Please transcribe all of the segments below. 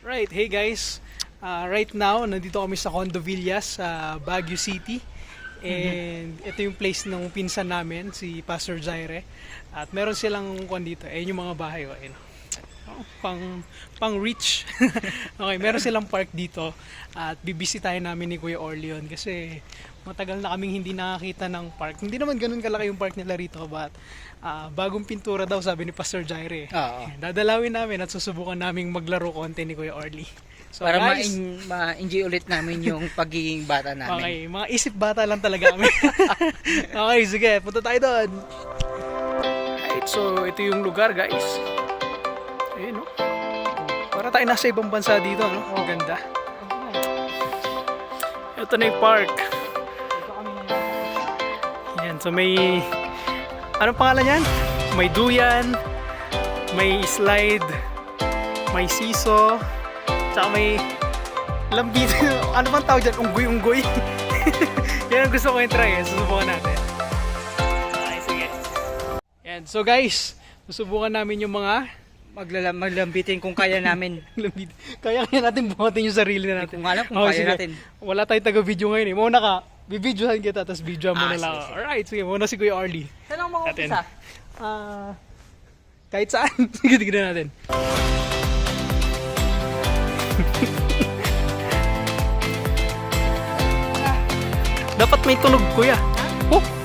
Right, hey guys. Uh, right now, nandito kami sa Condo Villas sa Baguio City. And ito yung place ng pinsan namin, si Pastor Jaire. At meron silang kwan dito. Ayun yung mga bahay. Oh, ayun. Oh, pang pang rich. okay, meron silang park dito at bibisitahin namin ni Kuya Orleon kasi matagal na kaming hindi nakakita ng park. Hindi naman ganun kalaki yung park nila rito but ah, bagong pintura daw sabi ni Pastor Jaire. Oo. Dadalawin namin at susubukan naming maglaro konti ni Kuya Orly. So Para guys, ma- ma-enjoy ulit namin yung pagiging bata namin. okay, mga isip bata lang talaga kami. okay, sige, punta tayo doon. Right, so ito yung lugar guys. Ayun no. Para tayo nasa ibang bansa dito, no? Ang ganda. Ito na yung park. Yan, so may... Anong pangalan yan? May duyan, may slide, may siso, tsaka may lambito. ano bang tawag dyan? Unggoy-unggoy. Yan ang gusto ko yung try eh. Susubukan natin. Okay, sige. Yan. So guys, susubukan namin yung mga Maglala- maglambitin kung kaya namin. Kaya kaya natin buhatin yung sarili na natin. Kung alam kung Okay, kaya sige. natin. Wala tayong taga-video ngayon eh. Muna ka, bibidyohan kita, tapos video mo Ah, na lang. sige, sige. Alright, sige. Muna si Kuya Arlie. Saan ang Natin. mag-umpisa? Ah, kahit saan. Sige, tignan natin. Dapat may tunog, kuya. Oh, oh, oh, oh,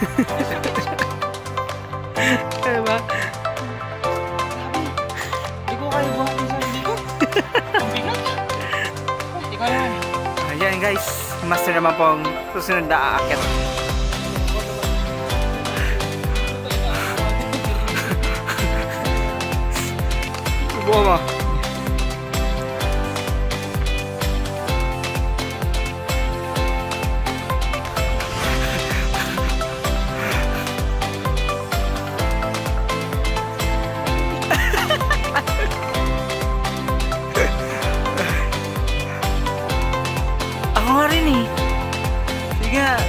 Diba? Hindi ko kaya buhatin sa hindi ko. Ang bigat. Ikaw yan. Ayan guys, master naman po ang susunod na aakyat. Subukan mo.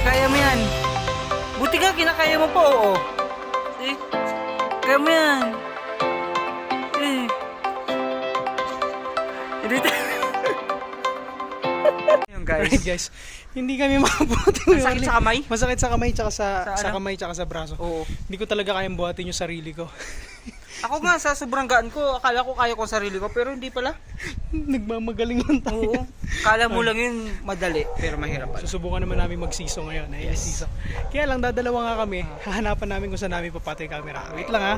Kaya mo yan. Buti ka, kinakaya mo pa, oo. See? Kaya mo yan. Eh. Tayo. Yung guys. Right guys, hindi kami makabuti. Masakit sa kamay? Masakit sa kamay tsaka sa, Sa sa, ano? kamay tsaka sa braso. Oo. Hindi ko talaga kayang buhatin yung sarili ko. Ako nga, sa sobrang gaan ko, akala ko kaya ko sarili ko, pero hindi pala. Nagmamagaling lang tayo. Oo. Kala mo lang yun madali, pero mahirap pala. Susubukan naman namin magsiso ngayon. Ay, siso. Kaya lang, dadalawa nga kami. Hahanapan namin kung saan namin papatay camera. Wait lang ha.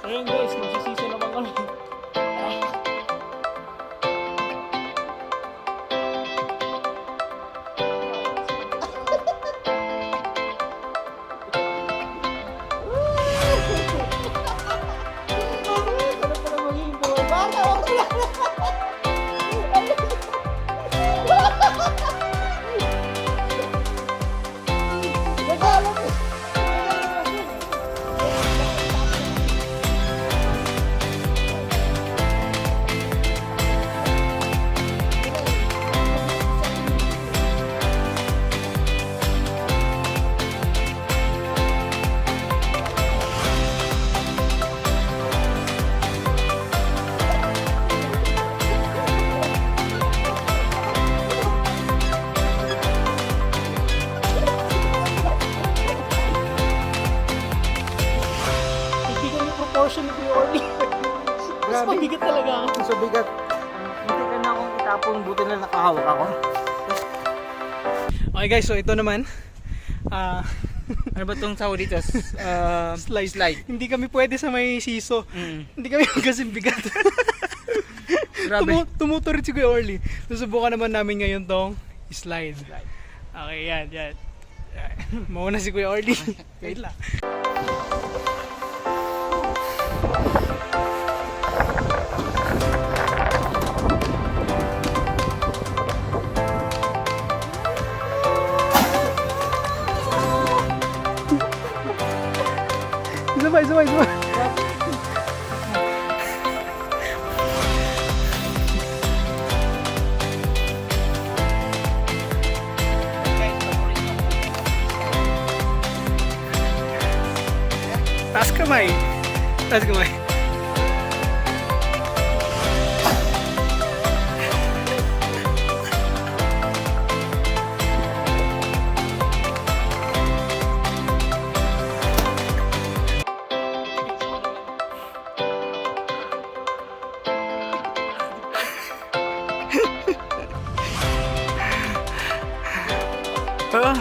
So yun guys, magsisiso naman kami. Buti na nakahawak ako. Okay guys, so ito naman. Ah, Ano ba itong tawag dito? Uh, slide. slide. Hindi kami pwede sa may siso. Mm. Hindi kami magkasing bigat. Grabe. Tumu- tumuturit si Kuya Orly. Susubukan naman namin ngayon tong slide. Okay, yan, yan. Mauna si Kuya Orly. Wait lang. mais uma, mais uma. Tasca mais. Tasca mais. Oo.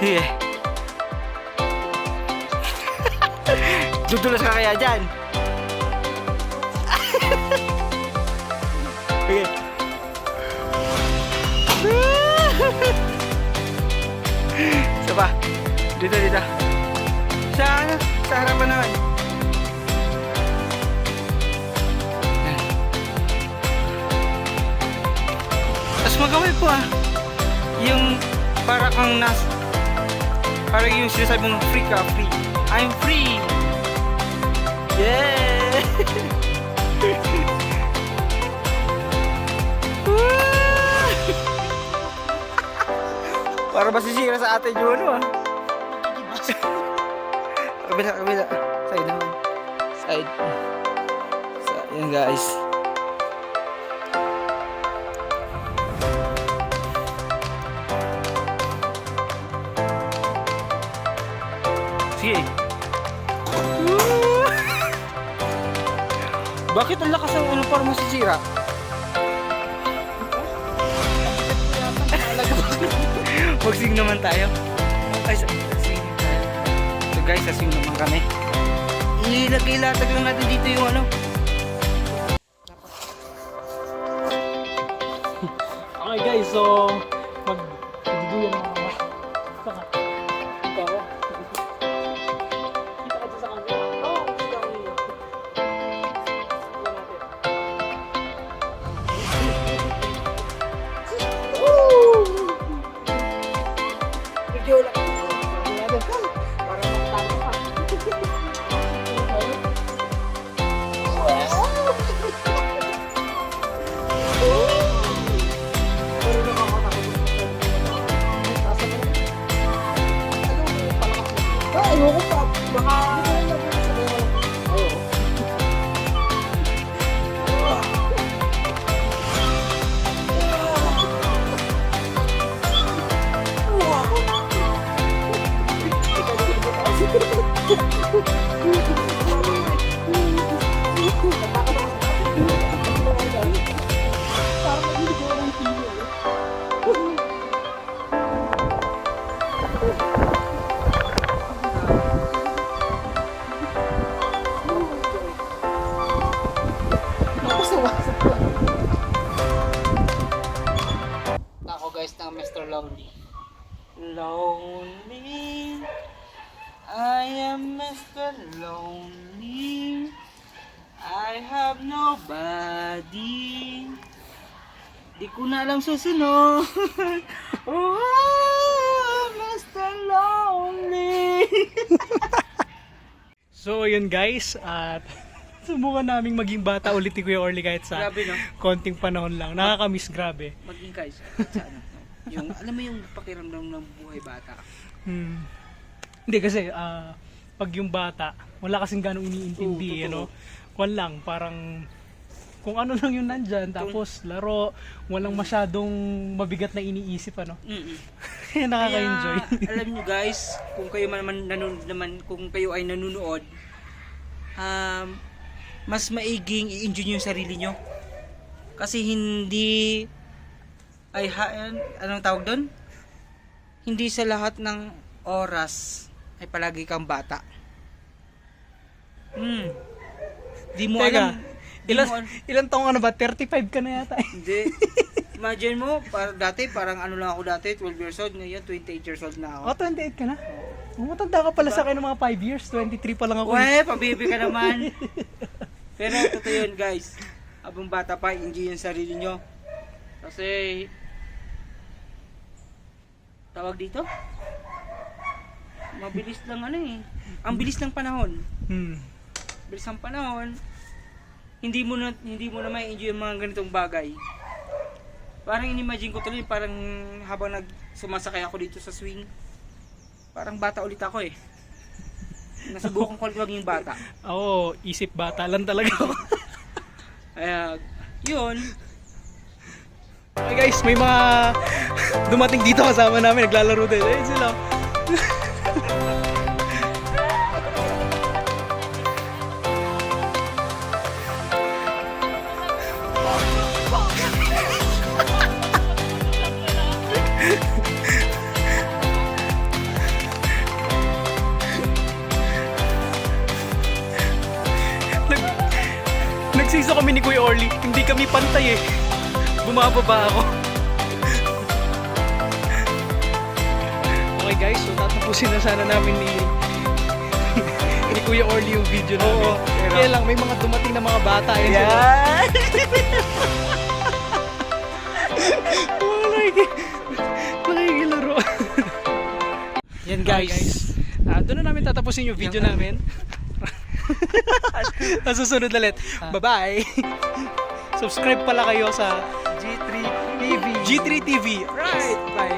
Sige. Dudulas ka kaya dyan? Sige. Isa pa. Dito, dito. Sa ano? Sa harapan naman. Tapos magawin po ah. Yung para kang nas para yung sinasabi mong free ka, free. I'm free! Yeah! Para masisira sa atin yung ano ah. kabila, kabila. Side naman. Side. So, yan guys. Sige. Bakit ang lakas ng ulo para masisira? Magsing naman tayo. Ay, sa- sing tayo. So guys, sasing naman kami. Ilagay-latag lang natin dito yung ano. Okay guys, so Di ko na alam susunod. oh, Mr. Lonely. So, yun guys, at subukan naming maging bata ulit ni Kuya Orly kahit sa Grabe no? konting panahon lang. Nakakamiss grabe. Maging guys. Sa ano? Yung, alam mo yung pakiramdam ng buhay bata. Hmm. Hindi kasi, ah, pag yung bata, wala kasing ganong iniintindi, Oo, ano? Kwan lang, parang kung ano lang yung nandyan, tapos laro, walang masyadong mabigat na iniisip, ano? Mm-mm. Nakaka-enjoy. Kaya, alam nyo guys, kung kayo man, man nanun, naman, kung kayo ay nanunood, um, mas maiging i-enjoy nyo yung sarili nyo. Kasi hindi, ay, ha, anong tawag doon? Hindi sa lahat ng oras ay palagi kang bata. Hmm. Di mo Teka, alam. Ilan, ilan taong ka na ba? 35 ka na yata. hindi. Imagine mo, para, dati parang ano lang ako dati, 12 years old, ngayon 28 years old na ako. Oh, 28 ka na? Oh, matanda ka pala sa akin ng mga 5 years. 23 pa lang ako. eh. Uwe, pabibi ka naman. Pero totoo yun guys. Abang bata pa, enjoy yung sarili nyo. Kasi, tawag dito? Mabilis lang ano eh. Ang bilis ng panahon. Hmm. Bilis ng panahon. Hindi mo na, hindi mo na may enjoy yung mga ganitong bagay. Parang inimagine ko tuloy, parang habang nag sumasakay ako dito sa swing, parang bata ulit ako eh. Nasubukan ko ulit maging bata. Oo, isip bata lang talaga ako. Kaya, yun. Okay guys, may mga dumating dito kasama namin, naglalaro din. Ayun sila. Nagsiso kami ni Kuya Orly, hindi kami pantay eh. Bumababa ako. okay guys, so tatapusin na sana namin ni ni Kuya Orly yung video namin. Oo, pero- Kaya lang, may mga dumating na mga bata. Yan! Oh, like, nakikilaro. Yan Okay, guys. Ah, doon na namin tatapusin yung video namin. Sa susunod ulit. Bye-bye. Subscribe pala kayo sa G3 TV. G3 TV. Right. Bye.